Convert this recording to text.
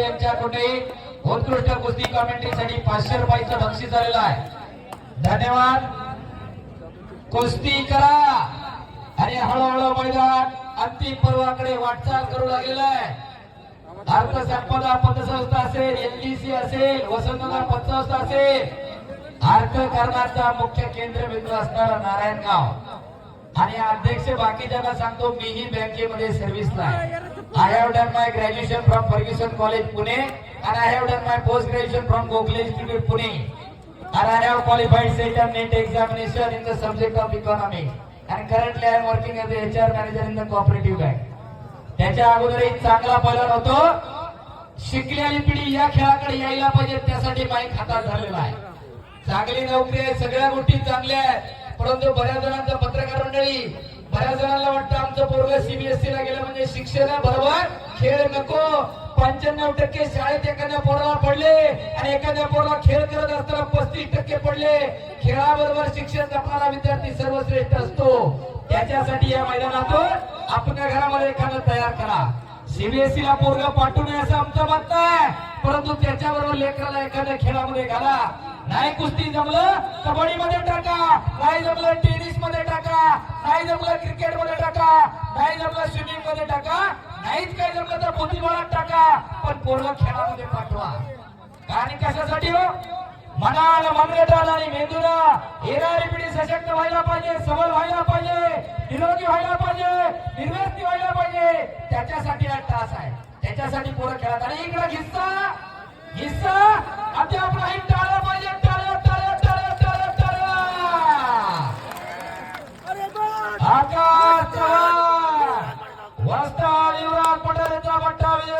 यांच्याकडे उत्कृष्ट कुस्ती कॉमेंट्रीसाठी पाचशे रुपयाचं बक्षीस झालेलं आहे. धन्यवाद. कुस्ती करा. आणि हळूहळू मैदान अंतिम पर्वाकडे वाटचाल करू लागलेलं आहे. अर्थसंपदा पतसंस्था असेल एनडीसी असेल वसंतदार पतसंस्था असेल. अर्थकारणाचा मुख्य केंद्रबिंदू असणारा नारायणगाव. आणि अध्यक्ष बाकीच्यांना सांगतो मीही बँकेमध्ये सर्व्हिसला आहे. I have done my graduation from Fergusson college Pune आणि I have done my post graduation from Gokhale institute Pune and I have qualified state and NET examination in the subject of economics. And currently I am working as a HR manager in the cooperative bank. त्याच्या अगोदर एक चांगला पैलवान होतो शिकलेली पिढी या खेळाकडे यायला पाहिजे त्यासाठी माई खाता झालेला आहे चांगली नोकरी आहे सगळ्या गोष्टी चांगल्या आहेत परंतु बऱ्याच जणांचं पत्रकार मंडळी बऱ्याच जणांना वाटतं आमचं पोरग सीबीएसई ला गेलं म्हणजे शिक्षण बरोबर? खेळ नको. पंच्याण्णव टक्के शाळेत एखाद्या पोराला पडले आणि एखाद्या पोराला खेळ करत असताना पस्तीस टक्के पडले. खेळाबरोबर शिक्षण जपणारा विद्यार्थी सर्वश्रेष्ठ असतो. त्याच्यासाठी या मैदानातून आपल्या घरामध्ये एखादं तयार करा. सीबीएसई ला पोरग पाठवू नये असं आमचं मत आहे. परंतु त्याच्याबरोबर लेकराला एखाद्या खेळामध्ये घाला. नाही कुस्ती जमलं कबड्डीमध्ये टाका. नाही जमलं टेनिस नाही जमलं क्रिकेटमध्ये टाका. नाही जमलं स्विमिंगमध्ये टाका. नाहीच काय जमलं तर बुद्धिबळात टाका. पण पोरग खेळामध्ये पाठवा. कारण कशासाठी हो? मनाला मनगटाला आणि मेंदूला येणारी पिढी सशक्त व्हायला पाहिजे सबल व्हायला पाहिजे निरोगी व्हायला पाहिजे निर्व्यस्ती व्हायला पाहिजे. त्याच्यासाठी हा तास आहे. त्याच्यासाठी पोरं खेळात आणि వస్త్రాలు కొట్టబట్టాలి